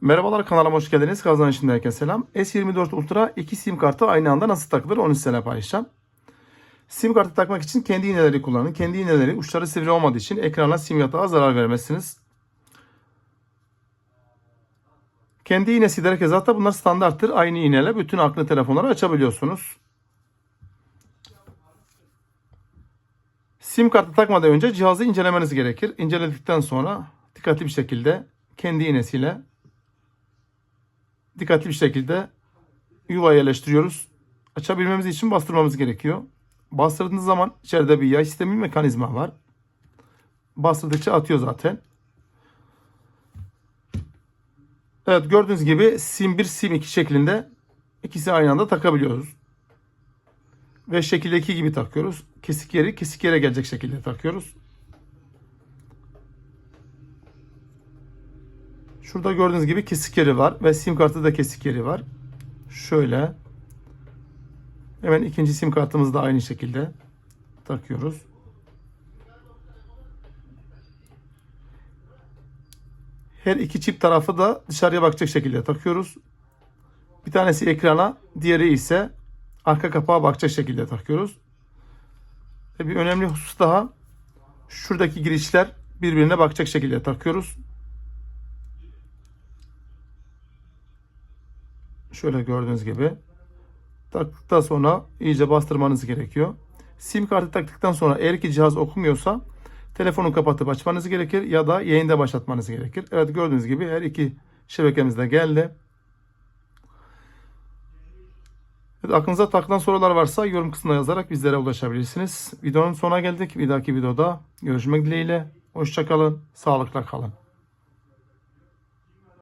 Merhabalar kanalıma hoş geldiniz. Kazanışın herkese selam. S24 Ultra iki sim kartı aynı anda nasıl takılır onu sizinle paylaşacağım. Sim kartı takmak için kendi iğneleri kullanın. Kendi iğneleri uçları sivri olmadığı için ekrana sim yatağa zarar vermezsiniz. Kendi iğnesi de herkese hatta bunlar standarttır. Aynı iğneyle bütün akıllı telefonları açabiliyorsunuz. Sim kartı takmadan önce cihazı incelemeniz gerekir. İnceledikten sonra dikkatli bir şekilde kendi iğnesiyle dikkatli bir şekilde yuva yerleştiriyoruz. Açabilmemiz için bastırmamız gerekiyor. Bastırdığınız zaman içeride bir yay sistemi mekanizma var. Bastırdıkça atıyor zaten. Evet gördüğünüz gibi sim 1 sim 2 şeklinde ikisi aynı anda takabiliyoruz. Ve şekildeki gibi takıyoruz. Kesik yeri kesik yere gelecek şekilde takıyoruz. Şurada gördüğünüz gibi kesik yeri var ve sim kartı da kesik yeri var. Şöyle. Hemen ikinci sim kartımızı da aynı şekilde takıyoruz. Her iki çift tarafı da dışarıya bakacak şekilde takıyoruz. Bir tanesi ekrana, diğeri ise arka kapağa bakacak şekilde takıyoruz. Ve bir önemli husus daha. Şuradaki girişler birbirine bakacak şekilde takıyoruz. Şöyle gördüğünüz gibi. Taktıktan sonra iyice bastırmanız gerekiyor. Sim kartı taktıktan sonra eğer ki cihaz okumuyorsa telefonu kapatıp açmanız gerekir ya da yayında başlatmanız gerekir. Evet gördüğünüz gibi her iki şebekemiz de geldi. Evet, aklınıza takılan sorular varsa yorum kısmına yazarak bizlere ulaşabilirsiniz. Videonun sonuna geldik. Bir dahaki videoda görüşmek dileğiyle. Hoşçakalın. Sağlıkla kalın.